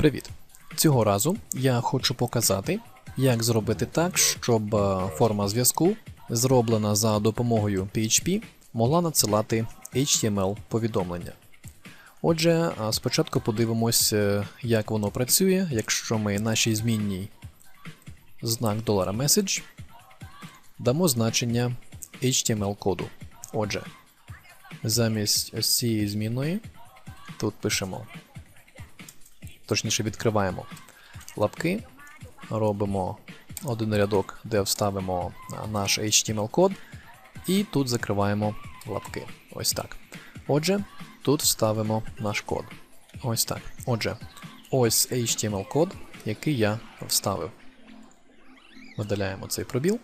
Привіт! Цього разу я хочу показати, як зробити так, щоб е, форма зв'язку, зроблена за допомогою PHP, могла надсилати HTML повідомлення. Отже, спочатку подивимось, е, як воно працює, якщо ми нашій змінній знак $message дамо значення HTML коду. Отже, замість ось цієї змінної тут пишемо точніше відкриваємо лапки, робимо один рядок, де вставимо наш HTML-код, і тут закриваємо лапки. Ось так. Отже, тут вставимо наш код. Ось так. Отже, ось HTML-код, який я вставив. Видаляємо цей пробіл.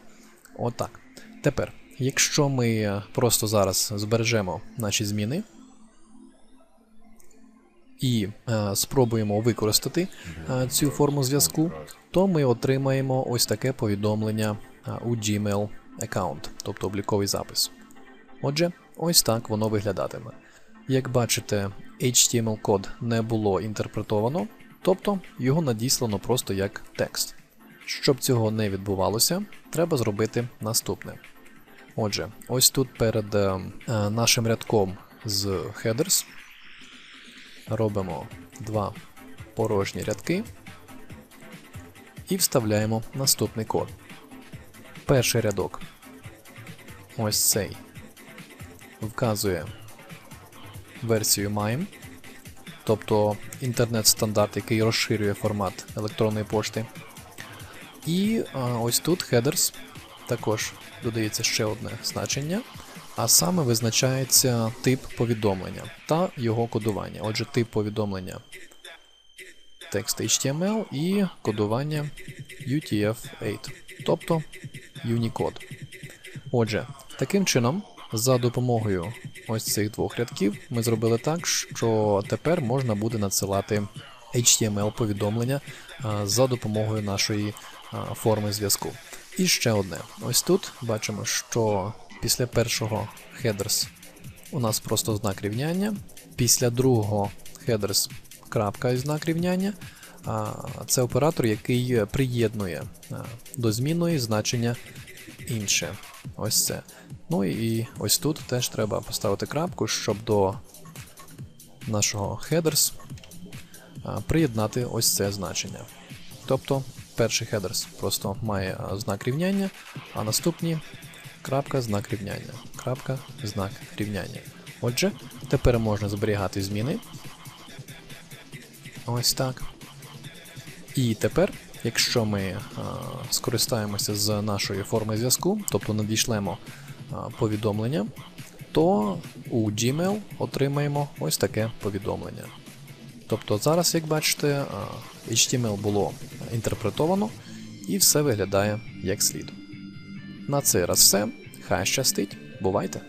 Отак. Тепер, якщо ми просто зараз збережемо наші зміни, і е, спробуємо використати е, цю форму зв'язку, то ми отримаємо ось таке повідомлення е, у Gmail аккаунт, тобто обліковий запис. Отже, ось так воно виглядатиме. Як бачите, HTML-код не було інтерпретовано, тобто його надіслано просто як текст. Щоб цього не відбувалося, треба зробити наступне. Отже, ось тут перед е, е, нашим рядком з headers робимо два порожні рядки і вставляємо наступний код. Перший рядок, ось цей, вказує версію MIME, тобто інтернет-стандарт, який розширює формат електронної пошти. І ось тут headers також додається ще одне значення, а саме визначається тип повідомлення та його кодування. Отже, тип повідомлення текст HTML і кодування UTF-8, тобто Unicode. Отже, таким чином, за допомогою ось цих двох рядків, ми зробили так, що тепер можна буде надсилати HTML-повідомлення за допомогою нашої форми зв'язку. І ще одне. Ось тут бачимо, що після першого headers у нас просто знак рівняння, після другого headers крапка і знак рівняння. Це оператор, який приєднує до змінної значення інше. Ось це. Ну і ось тут теж треба поставити крапку, щоб до нашого headers приєднати ось це значення. Тобто перший headers просто має знак рівняння, а наступні крапка, знак рівняння. Крапка, знак рівняння. Отже, тепер можна зберігати зміни. Ось так. І тепер, якщо ми а, скористаємося з нашої форми зв'язку, тобто надішлемо а, повідомлення, то у Gmail отримаємо ось таке повідомлення. Тобто зараз, як бачите, а, HTML було інтерпретовано і все виглядає як слід. На цей раз все. Хай щастить. Бувайте!